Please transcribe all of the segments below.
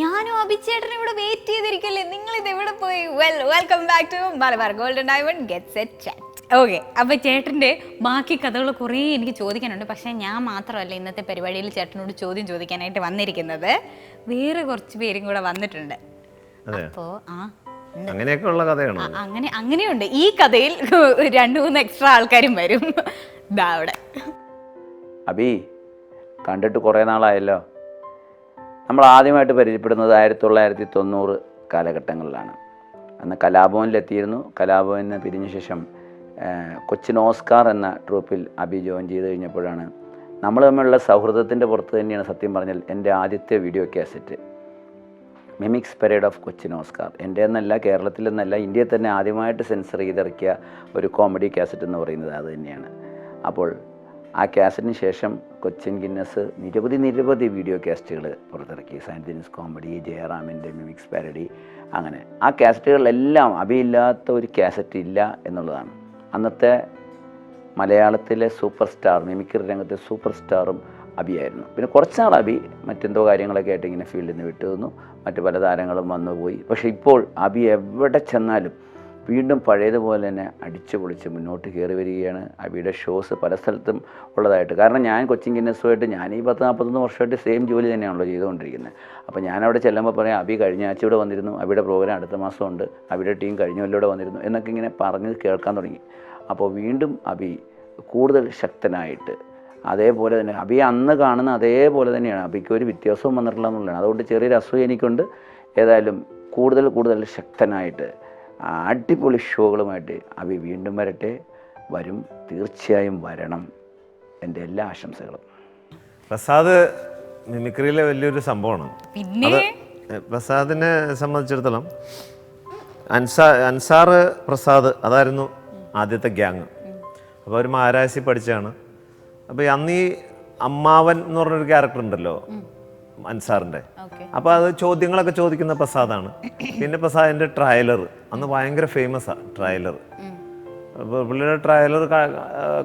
ഞാനും അഭിചേട്ടനും ഇവിടെ വെയിറ്റ് ചെയ്തിരിക്കല്ലേ? നിങ്ങൾ ഇത് എവിടെ പോയി? Well welcome back to Malabar golden diamond get set chat okay അപ്പൊ ചേട്ടന്റെ ബാക്കി കഥകൾ കുറേ എനിക്ക് ചോദിക്കാനുണ്ട്. പക്ഷേ ഞാൻ മാത്രമല്ല ഇന്നത്തെ പരിപാടിയിൽ ചേട്ടനോട് ചോദ്യം ചോദിക്കാനായിട്ട് വന്നിരിക്കുന്നത്. വേറെ കുറച്ച് പേരും കൂടെ വന്നിട്ടുണ്ട്. അതെ അപ്പോ ആ അങ്ങനെയൊക്കെ ഉള്ള കഥയാണോ? അങ്ങനെ അങ്ങനെയുണ്ട്. ഈ കഥയിൽ രണ്ടു മൂന്ന് എക്സ്ട്രാ ആൾക്കാരും വരും. ദാ അവിടെ. അബി കണ്ടിട്ട് കുറേ നാളായല്ലോ. നമ്മൾ ആദ്യമായിട്ട് പരിചയപ്പെടുന്നത് ആയിരത്തി തൊള്ളായിരത്തി തൊണ്ണൂറ് കാലഘട്ടങ്ങളിലാണ്. അന്ന് കലാഭവനിലെത്തിയിരുന്നു. കലാഭവനിൽ നിന്ന് പിരിഞ്ഞ ശേഷം കൊച്ചിൻ ഓസ്കാർ എന്ന ട്രൂപ്പിൽ അബി ജോയിൻ ചെയ്ത് കഴിഞ്ഞപ്പോഴാണ് നമ്മൾ തമ്മിലുള്ള സൗഹൃദത്തിന്റെ പുറത്ത് തന്നെയാണ് സത്യം പറഞ്ഞാൽ എന്റെ ആദ്യത്തെ video cassette. Mimics parade of Cochin Oscar. എന്റെ എന്നല്ല കേരളത്തിൽ നിന്നല്ല ഇന്ത്യയിൽ തന്നെ ആദ്യമായിട്ട് സെൻസർ ചെയ്തിറക്കിയ ഒരു കോമഡി കാസറ്റ് എന്ന് പറയുന്നത് അത് തന്നെയാണ്. അപ്പോൾ ആ കാസറ്റിന് ശേഷം കൊച്ചിൻ ഗിന്നസ് നിരവധി നിരവധി വീഡിയോ കാസറ്റുകൾ പുറത്തിറക്കി. സയന്റിൻസ് കോമഡി ജയറാമിന്റെ മിമിക്സ് പാരഡി അങ്ങനെ. ആ കാസറ്റുകളിലെല്ലാം അഭിയില്ലാത്ത ഒരു കാസറ്റ് ഇല്ല എന്നുള്ളതാണ്. അന്നത്തെ മലയാളത്തിലെ സൂപ്പർ സ്റ്റാർ മിമിക്രി രംഗത്തെ സൂപ്പർ സ്റ്റാറും അബിയായിരുന്നു. പിന്നെ കുറച്ച് നാൾ അബി മറ്റെന്തോ കാര്യങ്ങളൊക്കെ ആയിട്ട് ഇങ്ങനെ ഫീൽഡിൽ നിന്ന് വിട്ടു നിന്നു. മറ്റു പല താരങ്ങളും വന്നു പോയി. പക്ഷേ ഇപ്പോൾ അബി എവിടെ ചെന്നാലും വീണ്ടും പഴയതുപോലെ തന്നെ അടിച്ചു പൊളിച്ച് മുന്നോട്ട് കയറി വരികയാണ് അബിയുടെ ഷോസ് പല സ്ഥലത്തും ഉള്ളതായിട്ട്. കാരണം ഞാൻ കൊച്ചിൻ ഗിന്നസുമായിട്ട് ഞാൻ ഈ പത്ത് നാൽപ്പത്തൊന്ന് വർഷമായിട്ട് സെയിം ജോലി തന്നെയാണല്ലോ ചെയ്തുകൊണ്ടിരിക്കുന്നത് അപ്പോൾ ഞാൻ ചെല്ലുമ്പോൾ പറയാം അബി കഴിഞ്ഞ ആഴ്ച ഇവിടെ വന്നിരുന്നു. അബിയുടെ പ്രോഗ്രാം അടുത്ത മാസം ഉണ്ട് അബിയുടെ ടീം കഴിഞ്ഞ കൊല്ലം വന്നിരുന്നു. എന്നൊക്കെ ഇങ്ങനെ പറഞ്ഞ് കേൾക്കാൻ തുടങ്ങി. അപ്പോൾ വീണ്ടും അബി കൂടുതൽ ശക്തനായിട്ട് അതേപോലെ തന്നെ. അബി അന്ന് കാണുന്ന അതേപോലെ തന്നെയാണ്. അബിക്ക് ഒരു വ്യത്യാസവും വന്നിട്ടില്ല എന്നുള്ളതാണ്. അതുകൊണ്ട് ചെറിയൊരു അസൂയ എനിക്കുണ്ട്. ഏതായാലും കൂടുതൽ കൂടുതൽ ശക്തനായിട്ട് അടിപൊളി ഷോകളുമായിട്ട് അബി വീണ്ടും വരട്ടെ. വരും. തീർച്ചയായും വരണം. എന്റെ എല്ലാ ആശംസകളും. പ്രസാദ് മിമിക്രിയിലെ വലിയൊരു സംഭവമാണ്. പിന്നെ? അത് പ്രസാദിനെ സംബന്ധിച്ചിടത്തോളം അൻസാ അൻസാർ പ്രസാദ് അതായിരുന്നു ആദ്യത്തെ ഗ്യാങ്. അപ്പോൾ അവർ മാരാശി പഠിച്ചാണ് അപ്പോൾ അന്ന് ഈ അമ്മാവൻ എന്ന് പറഞ്ഞൊരു ക്യാരക്ടർ ഉണ്ടല്ലോ അൻസാറിന്റെ അപ്പൊ അപ്പോൾ അത് ചോദ്യങ്ങളൊക്കെ ചോദിക്കുന്ന പ്രസാദാണ്. പിന്നെ പ്രസാദിന്റെ ട്രയലർ. അന്ന് ഭയങ്കര ഫേമസാണ് ട്രയലർ. അപ്പോൾ പുള്ളിയുടെ ട്രയലർ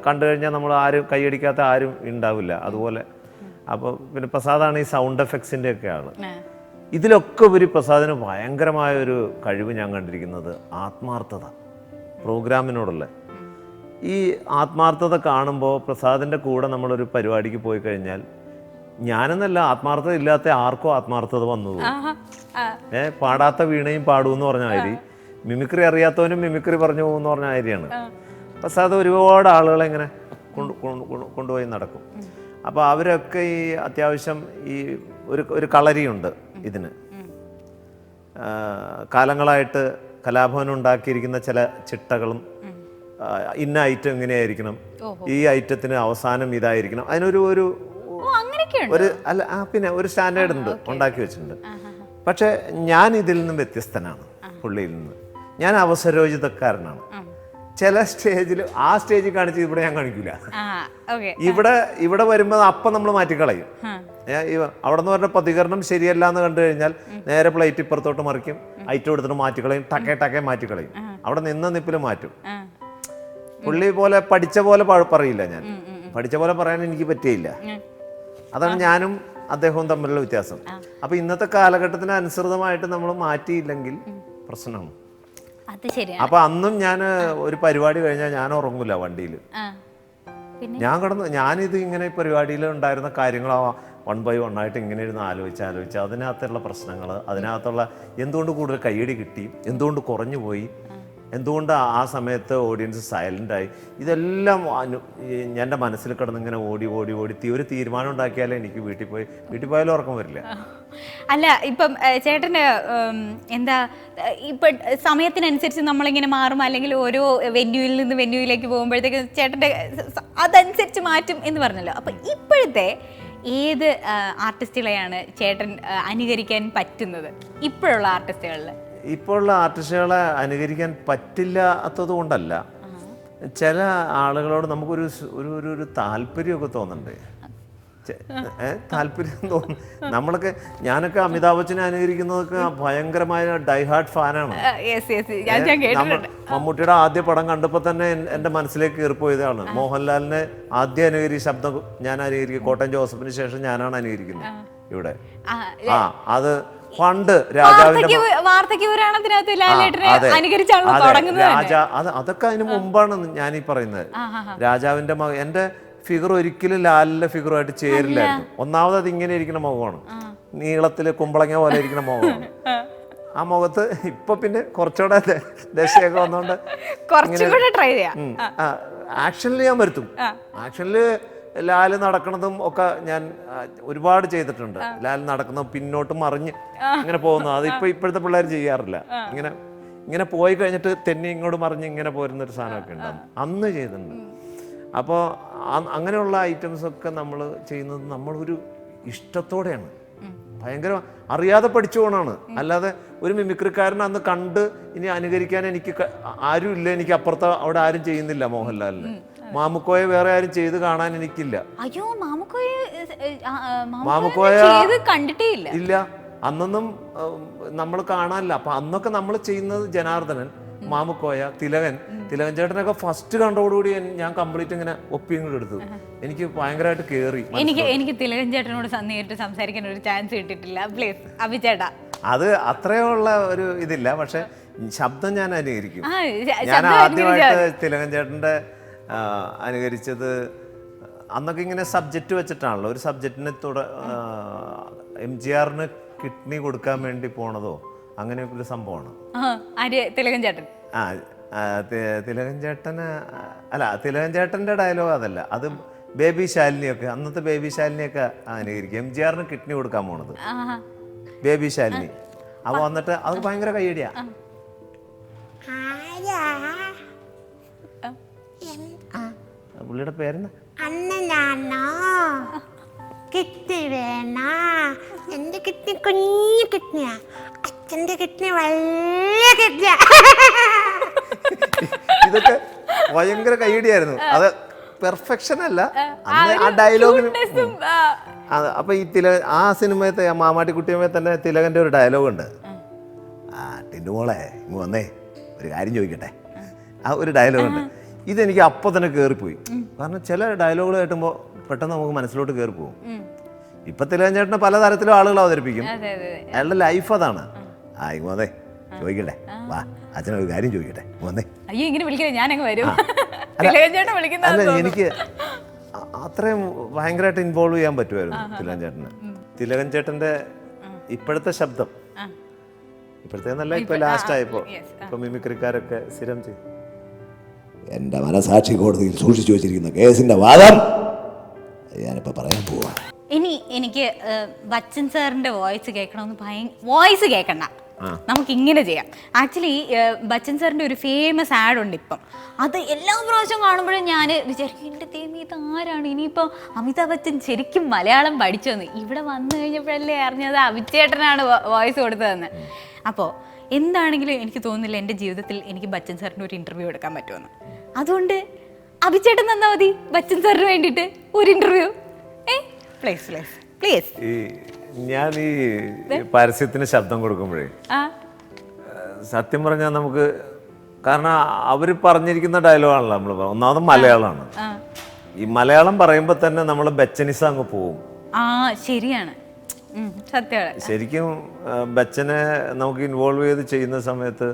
കണ്ടു കഴിഞ്ഞാൽ നമ്മൾ ആരും കൈയടിക്കാത്ത ആരും ഉണ്ടാവില്ല. അതുപോലെ അപ്പോൾ പിന്നെ പ്രസാദാണ് ഈ സൗണ്ട് എഫക്ട്സിന്റെ ഒക്കെ ആൾ ഇതിലൊക്കെ ഒരു പ്രസാദിന് ഭയങ്കരമായ ഒരു കഴിവ് ഞാൻ കണ്ടിരിക്കുന്നത് ആത്മാർത്ഥത പ്രോഗ്രാമിനോടുള്ള. ഈ ആത്മാർത്ഥത കാണുമ്പോൾ പ്രസാദിന്റെ കൂടെ നമ്മളൊരു പരിപാടിക്ക് പോയി കഴിഞ്ഞാൽ ഞാനെന്നല്ല ആത്മാർത്ഥത ഇല്ലാത്ത ആർക്കും ആത്മാർത്ഥത വന്നു ഏ പാടാത്ത വീണയും പാടൂ എന്ന് പറഞ്ഞ മാതിരി. മിമിക്രി അറിയാത്തവനും മിമിക്രി പറഞ്ഞു പോകുന്ന പറഞ്ഞ മാതിരിയാണ്. പ്രസാദ് ഒരുപാട് ആളുകളെ ഇങ്ങനെ കൊണ്ട് കൊണ്ട് കൊണ്ട് കൊണ്ടുപോയി നടക്കും. അപ്പോൾ അവരൊക്കെ ഈ അത്യാവശ്യം ഈ ഒരു ഒരു കളരിയുണ്ട് ഇതിന്. കാലങ്ങളായിട്ട് കലാഭവൻ ഉണ്ടാക്കിയിരിക്കുന്ന ചില ചിട്ടകളും ഇന്ന ഐറ്റം ഇങ്ങനെയായിരിക്കണം. ഈ ഐറ്റത്തിന് അവസാനം ഇതായിരിക്കണം. അതിനൊരു ഒരു ഒരു അല്ല ആ പിന്നെ ഒരു സ്റ്റാൻഡേർഡ് ഉണ്ട്. ഉണ്ടാക്കി വെച്ചിട്ടുണ്ട്. പക്ഷേ ഞാൻ ഇതിൽ നിന്നും വ്യത്യസ്തനാണ് പുള്ളിയിൽ നിന്ന്. ഞാൻ അവസരോചിതക്കാരനാണ്. ചില സ്റ്റേജിൽ ആ സ്റ്റേജിൽ കാണിച്ച് ഇവിടെ ഞാൻ ഓക്കെ. ഇവിടെ ഇവിടെ വരുമ്പോൾ അപ്പം നമ്മൾ മാറ്റിക്കളയും. അവിടെ നിന്ന് പറഞ്ഞ പ്രതികരണം ശരിയല്ല എന്ന് കണ്ടു കഴിഞ്ഞാൽ നേരെ പ്ലേറ്റ് ഇപ്പുറത്തോട്ട് മറിക്കും. ഐറ്റം എടുത്തിട്ട് മാറ്റിക്കളയും. ടക്കേ ടക്കേ മാറ്റിക്കളയും. അവിടെ നിന്ന നിപ്പിൽ മാറ്റും. പുള്ളി പോലെ പഠിച്ച പോലെ പറയില്ല ഞാൻ. പഠിച്ച പോലെ പറയാൻ എനിക്ക് പറ്റിയില്ല. അതാണ് ഞാനും അദ്ദേഹവും തമ്മിലുള്ള വ്യത്യാസം. അപ്പൊ ഇന്നത്തെ കാലഘട്ടത്തിന് അനുസൃതമായിട്ട് നമ്മൾ മാറ്റിയില്ലെങ്കിൽ പ്രശ്നമാണ്. അപ്പൊ അന്നും ഞാൻ ഒരു പരിപാടി കഴിഞ്ഞാൽ ഞാൻ ഉറങ്ങൂല വണ്ടിയിൽ ഞാൻ കിടന്ന് ഞാനിത് ഇങ്ങനെ പരിപാടിയിൽ ഉണ്ടായിരുന്ന കാര്യങ്ങൾ വൺ ബൈ വൺ ആയിട്ട് ഇങ്ങനെ ഇരുന്ന് ആലോചിച്ച് ആലോചിച്ച് അതിനകത്തുള്ള പ്രശ്നങ്ങൾ അതിനകത്തുള്ള എന്തുകൊണ്ട് കൂടുതൽ കയ്യടി കിട്ടി എന്തുകൊണ്ട് കുറഞ്ഞു പോയി എന്തുകൊണ്ട് ആ സമയത്ത് ഓഡിയൻസ് സൈലന്റ് ആയി? ഇതെല്ലാം എന്റെ മനസ്സിൽ കിടന്ന് ഇങ്ങനെ ഓടി ഓടി ഓടി ഒരു തീരുമാനം ഉണ്ടാക്കിയാലേ എനിക്ക് വീട്ടിൽ പോയി വീട്ടിൽ പോയാലും ഉറക്കം വരില്ല. അല്ല ഇപ്പം ചേട്ടന് എന്താ ഇപ്പൊ സമയത്തിനനുസരിച്ച് നമ്മളിങ്ങനെ മാറും അല്ലെങ്കിൽ ഓരോ വെന്യൂവിൽ നിന്ന് വെന്യൂയിലേക്ക് പോകുമ്പോഴത്തേക്ക് സ- അതനുസരിച്ച് മാറ്റും എന്ന് പറഞ്ഞല്ലോ. അപ്പൊ ഇപ്പോഴത്തെ ഏത് ആർട്ടിസ്റ്റുകളെയാണ് ചേട്ടൻ അനുകരിക്കാൻ പറ്റുന്നത്? ഇപ്പോഴുള്ള ആർട്ടിസ്റ്റുകളിൽ ഇപ്പോഴുള്ള ആർട്ടിസ്റ്റുകളെ അനുകരിക്കാൻ പറ്റില്ലാത്തത് കൊണ്ടല്ല. ചില ആളുകളോട് നമുക്കൊരു ഒരു ഒരു ഒരു താല്പര്യമൊക്കെ തോന്നുന്നുണ്ട്. താല്പര്യം തോന്നും. നമ്മളൊക്കെ ഞാനൊക്കെ അമിതാഭ് ബച്ചനെ അനുകരിക്കുന്നതൊക്കെ ഭയങ്കരമായ ഡൈഹാർട്ട് ഫാനാണ്. മമ്മൂട്ടിയുടെ ആദ്യ പടം കണ്ടപ്പോൾ തന്നെ എൻ- എന്റെ മനസ്സിലേക്ക് കയറിപ്പോയതാണ്. മോഹൻലാലിനെ ആദ്യം അനുകരി ശബ്ദം ഞാൻ അനുകരിക്കും. കോട്ടയം ജോസഫിന് ശേഷം ഞാനാണ് അനുകരിക്കുന്നത് ഇവിടെ. ആ അത് പണ്ട് രാജാവിന്റെ രാജ അത് അതൊക്കെ അതിന് മുമ്പാണ് ഞാൻ ഈ പറയുന്നത് രാജാവിന്റെ മകൻ എന്റെ ഫിഗർ ഒരിക്കലും ലാലിന്റെ ഫിഗറുമായിട്ട് ചേരില്ലായിരുന്നു. ഒന്നാമത് അത് ഇങ്ങനെ ഇരിക്കുന്ന മുഖമാണ്. നീളത്തിൽ കുമ്പളങ്ങ പോലെ ഇരിക്കുന്ന മുഖമാണ്. ആ. മുഖത്ത് ഇപ്പൊ പിന്നെ കുറച്ചുകൂടെ ദശയൊക്കെ വന്നോണ്ട് ആക്ഷനിൽ ഞാൻ വരുത്തും. ആക്ഷനിൽ ലാൽ നടക്കണതും ഒക്കെ ഞാൻ ഒരുപാട് ചെയ്തിട്ടുണ്ട്. ലാൽ നടക്കുന്ന പിന്നോട്ട് മറിഞ്ഞ് ഇങ്ങനെ പോകുന്നു. അതിപ്പോ ഇപ്പൊ ഇപ്പോഴത്തെ പിള്ളേർ ചെയ്യാറില്ല. ഇങ്ങനെ ഇങ്ങനെ പോയി കഴിഞ്ഞിട്ട് തെന്നി ഇങ്ങോട്ട് മറിഞ്ഞ് ഇങ്ങനെ പോരുന്ന ഒരു സാധനമൊക്കെ ഉണ്ടാകും. അന്ന് ചെയ്തിട്ടുണ്ട്. അപ്പോൾ അങ്ങനെയുള്ള ഐറ്റംസ് ഒക്കെ നമ്മൾ ചെയ്യുന്നത് നമ്മളൊരു ഇഷ്ടത്തോടെയാണ്. ഭയങ്കര അറിയാതെ പഠിച്ചു പോണാണ് അല്ലാതെ ഒരു മിമിക്രിക്കാരൻ അന്ന് കണ്ട് ഇനി അനുകരിക്കാൻ എനിക്ക് ആരും ഇല്ല എനിക്ക് അപ്പുറത്ത് അവിടെ ആരും ചെയ്യുന്നില്ല മോഹൻലാലിന്. മാമുക്കോയെ വേറെ ആരും ചെയ്ത് കാണാൻ എനിക്കില്ല. അയ്യോ മാമുക്കോയെ മാമുക്കോയ കണ്ടിട്ടേ ഇല്ല ഇല്ല. അന്നൊന്നും നമ്മൾ കാണാനില്ല. അപ്പൊ അന്നൊക്കെ നമ്മൾ ചെയ്യുന്നത് ജനാർദ്ദനൻ മാമുക്കോയ തിലകൻ. തിലകൻ ചേട്ടനൊക്കെ ഫസ്റ്റ് കണ്ടോടുകൂടി ഞാൻ കംപ്ലീറ്റ് ഇങ്ങനെ ഒപ്പിയും കൂടെ എടുത്തു. എനിക്ക് ഭയങ്കരമായിട്ട് കേറി എനിക്ക് എനിക്ക് തിലകൻ ചേട്ടനോട് നേരിട്ട് സംസാരിക്കാൻ ഒരു ചാൻസ് കിട്ടിയിട്ടില്ല. പ്ലീസ് അഭിചേട്ടാ. അത് അത്രയുള്ള ഒരു ഇതില്ല. പക്ഷെ ശബ്ദം ഞാൻ അനുകരിക്കും. ഞാൻ ആദ്യമായിട്ട് തിലകൻ ചേട്ടന്റെ ആ, അനുകരിച്ചത്. അന്നൊക്കെ ഇങ്ങനെ സബ്ജക്റ്റ് വെച്ചിട്ടാണല്ലോ. ഒരു സബ്ജക്റ്റിന് തുട എം ജി ആറിന് കിഡ്നി കൊടുക്കാൻ വേണ്ടി പോണതോ? അങ്ങനെയൊക്കെ ഒരു സംഭവമാണ്. തിലകൻ ചേട്ടൻ. ആ തിലകൻ ചേട്ടന് അല്ല തിലകൻ ചേട്ടന്റെ ഡയലോഗ് അതല്ല. അത് ബേബി ശാലിനിയൊക്കെ അന്നത്തെ ബേബി ശാലിനിയൊക്കെ അനുകരിക്കും. എം ജി ആറിന് കിഡ്നി കൊടുക്കാൻ പോണത്. ആ ബേബി ശാലിനി. അപ്പോൾ വന്നിട്ട് അത് ഭയങ്കര കയ്യടിയാ. പുള്ളിയുടെ പേരെന്താ? അണ്ണനാണോ? കിഡ്നി വേണ എന്റെ കിഡ്നി കുഞ്ഞു കിഡ്നിയാ. അച്ഛന്റെ കിഡ്നി വലിയ കിഡ്നിയാ. ഇതൊക്കെ ഭയങ്കര കൈയിടിയായിരുന്നു. അത് പെർഫെക്ഷൻ അല്ല. ആ ഡയലോഗിന് അപ്പൊ ഈ തില ആ സിനിമയത്തെ ആ മാമാട്ടിക്കുട്ടിയമ്മ തന്നെ തിലകന്റെ ഒരു ഡയലോഗ് ഉണ്ട്. ആ. ടിൻഡു മോളെ ഇങ്ങ് വന്നേ. ഒരു കാര്യം ചോദിക്കട്ടെ? ആ ഒരു ഡയലോഗ് ഉണ്ട്. ഇതെനിക്ക് അപ്പൊ തന്നെ കയറിപ്പോയി കാരണം ചില ഡയലോഗുകൾ കേട്ടുമ്പോൾ പെട്ടെന്ന് നമുക്ക് മനസ്സിലോട്ട് കയറി പോകും. ഇപ്പൊ പല പലതരത്തിലും ആളുകൾ അവതരിപ്പിക്കും. അയാളുടെ ലൈഫ് അതാണ്. ആയിക്കോ അതെ ചോദിക്കട്ടെ. വാ അച്ഛനൊരു കാര്യം ചോദിക്കട്ടെ. വന്നേ. അയ്യോ ഇങ്ങനെ വിളിക്കില്ല അങ്ങ് വരും. അല്ല, എനിക്ക് അത്രയും ഭയങ്കരമായിട്ട് ഇൻവോൾവ് ചെയ്യാൻ പറ്റുമായിരുന്നു തിലകൻ ചേട്ടന്. തിലകൻ ചേട്ടന്റെ ഇപ്പോഴത്തെ ശബ്ദം. ഇപ്പോഴത്തെ നല്ല ഇപ്പൊ ലാസ്റ്റ് ആയപ്പോ. ഇപ്പൊ മിമിക്രിക്കാരൊക്കെ സ്ഥിരം ചെയ്യും എന്റെ മനസാക്ഷി കോടതിയിൽ സൂക്ഷിച്ചു വെച്ചിരിക്കുന്ന കേസിന്റെ വാദം ഞാനിപ്പോൾ പറയാൻ പോവാ. ഇനി എനിക്ക് ബച്ചൻ സാറിന്റെ വോയിസ് കേൾക്കണമെന്ന് ഭയ വോയിസ് കേൾക്കണ്ട. നമുക്ക് ഇങ്ങനെ ചെയ്യാം. ആക്ച്വലി ബച്ചൻ സാറിന്റെ ഒരു ഫേമസ് ആഡ് ഉണ്ട് ഇപ്പം. അത് എല്ലാ പ്രാവശ്യം കാണുമ്പോഴും ഞാൻ വിചാരിക്കും എന്റെ തേമി ഇത് ആരാണ്? ഇനിയിപ്പോൾ അമിതാഭ് ബച്ചൻ ശരിക്കും മലയാളം പഠിച്ചു പഠിച്ചോന്ന് ഇവിടെ വന്നു കഴിഞ്ഞപ്പോഴല്ലേ അറിഞ്ഞത് അഭിച്ചേട്ടനാണ് വോയിസ് കൊടുത്തതെന്ന്. അപ്പോൾ എന്താണെങ്കിലും എനിക്ക് തോന്നുന്നില്ല എന്റെ ജീവിതത്തിൽ എനിക്ക് ബച്ചൻ സാറിന് ഒരു ഇന്റർവ്യൂ എടുക്കാൻ പറ്റുമെന്ന്. അതുകൊണ്ട് അഭിച്ചേട്ടൻ തന്നാൽ മതി ബച്ചൻ സാറിന് വേണ്ടിയിട്ട് ഒരു ഇന്റർവ്യൂ ഏ? പ്ലീസ് പ്ലീസ് പ്ലീസ് ഞാൻ ഈ പരസ്യത്തിന് ശബ്ദം കൊടുക്കുമ്പോഴേ സത്യം പറഞ്ഞാൽ നമുക്ക് കാരണം അവർ പറഞ്ഞിരിക്കുന്ന ഡയലോഗാണല്ലോ നമ്മൾ ഒന്നാമത് മലയാളമാണ്. ഈ മലയാളം പറയുമ്പോൾ തന്നെ നമ്മൾ ബച്ചനിസ അങ്ങ് പോവും. ആ ശരിയാണ്. ശരിക്കും ബച്ചനെ നമുക്ക് ഇൻവോൾവ് ചെയ്ത് ചെയ്യുന്ന സമയത്ത്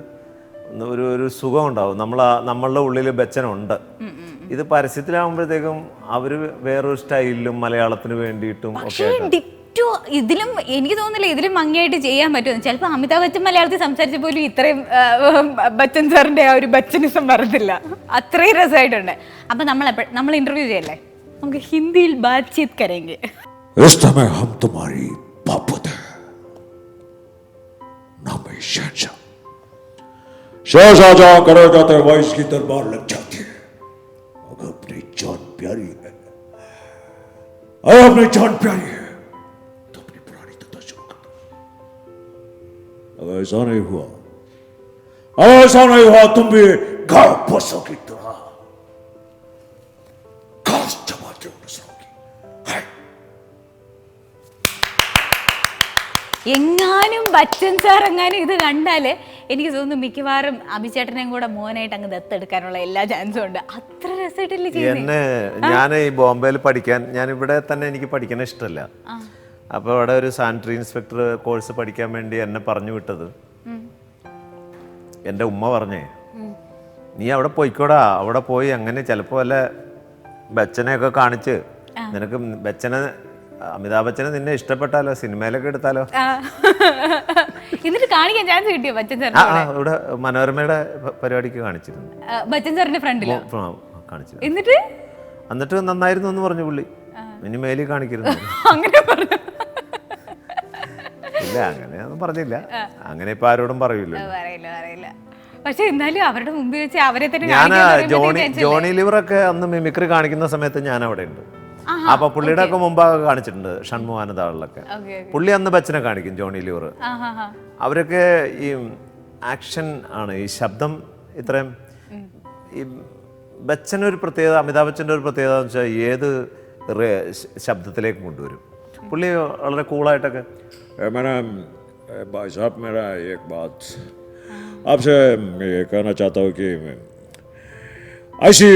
ഒരു ഒരു സുഖം ഉണ്ടാവും നമ്മൾ നമ്മളുടെ ഉള്ളിൽ ബച്ചനുണ്ട്. ഇത് പരസ്യത്തിലാകുമ്പോഴത്തേക്കും അവർ വേറൊരു സ്റ്റൈലിലും മലയാളത്തിന് വേണ്ടിയിട്ടും ഒക്കെ. ഇതിലും എനിക്ക് തോന്നുന്നില്ല ഇതിലും ഭംഗിയായിട്ട് ചെയ്യാൻ പറ്റുമെന്ന്. ചിലപ്പോൾ അമിതാഭ് ബച്ചൻ മലയാളത്തിൽ സംസാരിച്ച പോലും ഇത്രയും ബച്ചൻ സാറിന്റെ ആ ഒരു ബച്ചനിസം വരത്തില്ല. അത്രയും രസമായിട്ടുണ്ട്. അപ്പൊ നമ്മൾ നമ്മൾ ഇന്റർവ്യൂ ചെയ്യല്ലേ? നമുക്ക് ഹിന്ദിയിൽ ബാത്ചീത് കരെങ്കിൽ इस समय हम तुम्हारी बापत है नाम है शहनशाह शहशाह जहाँ करो जाते हैं की दरबार लग जाती है अगर अपनी जान प्यारी है अगर अपनी जान प्यारी है तो अपनी पुरानी कथा शुरू कर दो अगर ऐसा नहीं हुआ अगर ऐसा नहीं हुआ तुम भी गाय पशु എങ്ങാനും ബച്ചൻ സാർ എങ്ങാനും ഇത് കണ്ടാൽ എനിക്ക് തോന്നുന്നു മിക്കവാറും അഭിചേട്ടനെയും കൂടെ മോനായിട്ട് അങ്ങ് ദത്തെടുക്കാനുള്ള എല്ലാ ചാൻസും ഉണ്ട്. അത്ര രസമായിട്ടില്ലേ എന്നെ ഞാൻ ഈ ബോംബെയിൽ പഠിക്കാൻ ഞാൻ ഇവിടെ തന്നെ എനിക്ക് പഠിക്കാൻ ഇഷ്ടമല്ല. അപ്പോൾ അവിടെ ഒരു സാനിറ്ററി ഇൻസ്പെക്ടർ കോഴ്സ് പഠിക്കാൻ വേണ്ടി എന്നെ പറഞ്ഞു വിട്ടത്. എന്റെ ഉമ്മ പറഞ്ഞേ നീ അവിടെ പോയിക്കോടാ അവിടെ പോയി അങ്ങനെ ചിലപ്പോൾ വല്ല ബച്ചനെയൊക്കെ കാണിച്ച് നിനക്ക് ബച്ചനെ അമിതാഭ് ബച്ചനെ നിന്നെ ഇഷ്ടപ്പെട്ടാലോ? സിനിമയിലൊക്കെ എടുത്താലോ. എന്നിട്ട് കാണിക്കാൻ ചാൻസ് കിട്ടിയോ ബച്ചൻ സാർ ഇവിടെ മനോരമയുടെ പരിപാടിക്ക് കാണിച്ചിരുന്നു. ബച്ചൻ സാറിന്റെ ഫ്രണ്ടിൽ? കാണിച്ചു എന്നിട്ട്? എന്നിട്ട് നന്നായിരുന്നു എന്ന് പറഞ്ഞു പുള്ളി. ഇനി മേലി കാണിക്കരുത്. അങ്ങനെ പറഞ്ഞു. ഇല്ല അങ്ങനെ ഒന്നും പറഞ്ഞില്ല അങ്ങനെ ഇപ്പൊ ആരോടും പറയൂല്ലോ പറയില്ല പറയില്ല. പക്ഷെ എന്നാലും അവരുടെ മുമ്പിൽ വെച്ച് അവരെ തന്നെ ഞാൻ ജോണി ജോണി ലിവറൊക്കെ അന്ന് മിമിക്രി കാണിക്കുന്ന സമയത്ത് ഞാൻ അവിടെ ഉണ്ട് അപ്പൊ പുള്ളിയുടെ ഒക്കെ മുമ്പാകെ കാണിച്ചിട്ടുണ്ട് ഷൺമുഖാനന്ദാളിലൊക്കെ ഓക്കെ പുള്ളി അന്ന് ബച്ചനെ കാണിക്കും ജോണി ലിവർ ആ ഹാ ഹാ അവരൊക്കെ ഈ ആക്ഷൻ ആണ് ഈ ശബ്ദം ഇത്രയും ഈ ബച്ചൻ ഒരു പ്രത്യേകത അമിതാഭ് ബച്ചൻ്റെ ഒരു പ്രത്യേകത എന്ന് വെച്ചാൽ ഏത് റേ- ശ- ശബ്ദത്തിലേക്ക് കൊണ്ടുവരും പുള്ളി വളരെ കൂളായിട്ടൊക്കെ ए, मैंने ए, भाई साहब मेरा एक बात आपसे ये कहना चाहता हूँ कि ऐसी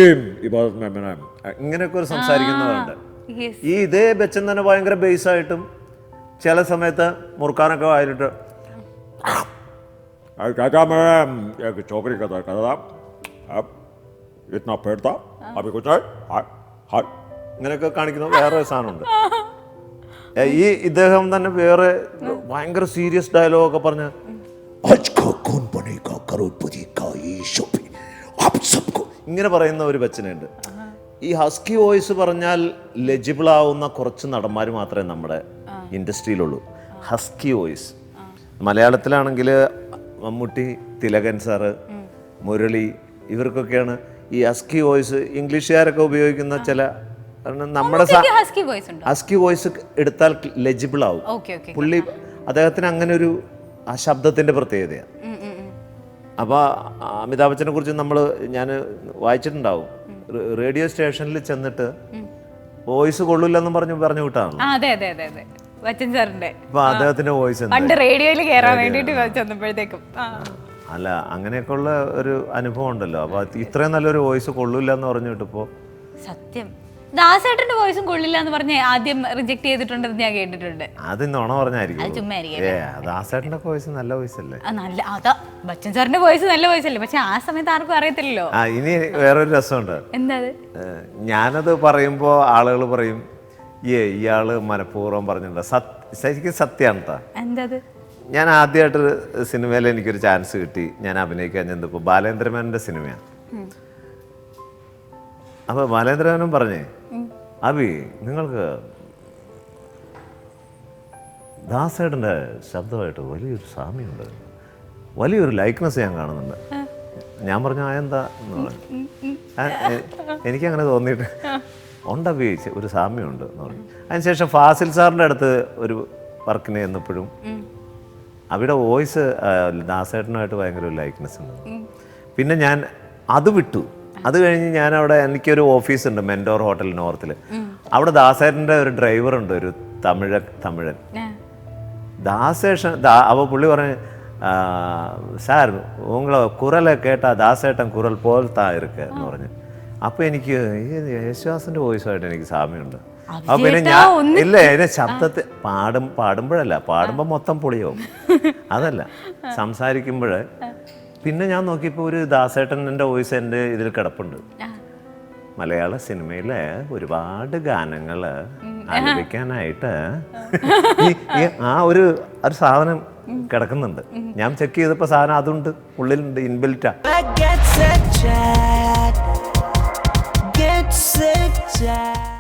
इबादत में मैंने ഇങ്ങനെയൊക്കെ ഒരു സംസാരിക്കുന്നവരുണ്ട് yes. ഈ ഇതേ ബച്ചൻ തന്നെ ഭയങ്കര ബേസ് ആയിട്ടും ചില സമയത്ത് മുറുക്കാനൊക്കെ ആയിട്ട് अरे क्या क्या मैं एक चौकरी का था था अब इतना पेड़ था अभी कुछ है हाय हाय ഇങ്ങനെയൊക്കെ കാണിക്കുന്ന വേറെ ഒരു സാധനമുണ്ട് ഏ, ഈ ഇദ്ദേഹം തന്നെ വേറെ ഭയങ്കര സീരിയസ് ഡയലോഗ് ഒക്കെ പറഞ്ഞ് आज का कौन बनेगा करोड़पति का ये शोपी आप सबको ഇങ്ങനെ പറയുന്ന ഒരു ബച്ചനുണ്ട് ഈ ഹസ്കി വോയിസ് പറഞ്ഞാൽ ലെജിബിൾ ആവുന്ന കുറച്ച് നടന്മാർ മാത്രമേ നമ്മുടെ ഇൻഡസ്ട്രിയിലുള്ളൂ. Husky voice. മലയാളത്തിലാണെങ്കിൽ Mammootty Thilakan sir Murali ഇവർക്കൊക്കെയാണ് ഈ ഹസ്കി വോയിസ് ഇംഗ്ലീഷുകാരൊക്കെ ഉപയോഗിക്കുന്ന ചില കാരണം നമ്മുടെ ഹസ്കി വോയിസ് എടുത്താൽ ലെജിബിൾ ആവും. പുള്ളി അദ്ദേഹത്തിന് അങ്ങനെ ഒരു ആ ശബ്ദത്തിന്റെ പ്രത്യേകതയാണ് അപ്പോൾ അമിതാഭ് ബച്ചനെ കുറിച്ച് നമ്മൾ ഞാൻ വായിച്ചിട്ടുണ്ടാവും. റേഡിയോ സ്റ്റേഷനിൽ ചെന്നിട്ട് വോയിസ് കൊള്ളില്ലെന്നും പറഞ്ഞു പറഞ്ഞു വിട്ടാണ് ബച്ചൻ സാറിന്റെ. അദ്ദേഹത്തിന്റെ വോയിസ് പണ്ട് റേഡിയോയിൽ കയറാൻ വേണ്ടിയിട്ട് ചെന്നപ്പോഴത്തേക്കും. അല്ല അങ്ങനെയൊക്കെയുള്ള ഒരു അനുഭവം ഉണ്ടല്ലോ. അപ്പൊ ഇത്രയും നല്ലൊരു വോയിസ് കൊള്ളില്ല എന്ന് പറഞ്ഞു വിട്ടപ്പോ സത്യം. ദാസേട്ടന്റെ വോയിസും കൊള്ളില്ല എന്ന് പറഞ്ഞ് ആദ്യം റിജക്ട് ചെയ്തിട്ടുണ്ടെന്ന് ഞാൻ കേട്ടിട്ടുണ്ട്. അത് നുണ പറഞ്ഞായിരിക്കും. അത് ഏ ദാസേട്ടന്റെ വോയിസ് നല്ല വോയിസ് അല്ലേ ആ, നല്ല അതാ ബച്ചൻ സാറിന്റെ വോയിസ് നല്ല വോയിസ് അല്ലേ പക്ഷെ ആ സമയത്ത് ആർക്കും അറിയത്തില്ലല്ലോ. ആ ഇനി വേറൊരു രസമുണ്ട്. എന്താ അത്? ഞാനത് പറയുമ്പോൾ ആളുകൾ പറയും ഏ ഇയാൾ മനഃപൂർവം പറഞ്ഞിട്ടുണ്ട്. സത് ശരിക്കും സത്യമാണ് കേട്ടോ എന്താ അത്? ഞാൻ ആദ്യമായിട്ട് സിനിമയിൽ എനിക്കൊരു ചാൻസ് കിട്ടി. ഞാൻ അഭിനയിക്കാൻ ചെന്നപ്പോൾ ബാലേന്ദ്രമേനന്റെ സിനിമയാണ്. അപ്പോൾ ബാലേന്ദ്രനും പറഞ്ഞേ അബി നിങ്ങൾക്ക് ദാസേട്ടന്റെ ശബ്ദമായിട്ട് വലിയൊരു സാമ്യമുണ്ട്. വലിയൊരു ലൈക്ക്നെസ് ഞാൻ കാണുന്നുണ്ട്. ഞാൻ പറഞ്ഞു ആ എന്താ? എന്ന് പറഞ്ഞു. ആ, എ- എനിക്കങ്ങനെ തോന്നിയിട്ട് ഉണ്ടബി ഒരു സാമ്യമുണ്ട് എന്ന് പറഞ്ഞു. അതിനുശേഷം ഫാസിൽ സാറിന്റെ അടുത്ത് ഒരു വർക്കിന് ചെന്നപ്പോഴും അവിടെ വോയിസ് ദാസേട്ടനുമായിട്ട് ഭയങ്കര ഒരു ലൈക്ക്നെസ് ഉണ്ട് പിന്നെ ഞാൻ അത് വിട്ടു. അത് കഴിഞ്ഞ് ഞാൻ അവിടെ എനിക്കൊരു ഓഫീസുണ്ട് മെൻഡോർ ഹോട്ടൽ നോർത്തിൽ അവിടെ ദാസേട്ടന്റെ ഒരു ഡ്രൈവർ ഉണ്ട് ഒരു തമിഴ തമിഴൻ. ദാസേഷൻ അപ്പോൾ പുള്ളി പറഞ്ഞു സാർ ഉങ്ങളെ കുരലെ കേട്ട ദാസേട്ടൻ കുരൽ പോലത്താ ഇருக்கு എന്ന് പറഞ്ഞു. അപ്പോൾ എനിക്ക് യേശുദാസിന്റെ വോയിസുമായിട്ട് എനിക്ക് സാമ്യമുണ്ട്. അപ്പൊ പിന്നെ ഞാൻ ഇല്ല എന്നെ ശബ്ദത്തിൽ പാടും പാടുമ്പോഴല്ല പാടുമ്പോൾ മൊത്തം പൊളിയാവും. അതല്ല സംസാരിക്കുമ്പോൾ പിന്നെ ഞാൻ നോക്കിയപ്പോൾ ഒരു ദാസേട്ടന്റെ വോയിസ് എന്റെ ഇതിൽ കിടപ്പുണ്ട്. മലയാള സിനിമയിലെ ഒരുപാട് ഗാനങ്ങൾ ആലപിക്കാനായിട്ട് ആ ഒരു ഒരു സാധനം കിടക്കുന്നുണ്ട്. ഞാൻ ചെക്ക് ചെയ്തപ്പോൾ സാധനം അതുണ്ട് ഉള്ളിലുണ്ട് ഇൻബിൽറ്റാ I get set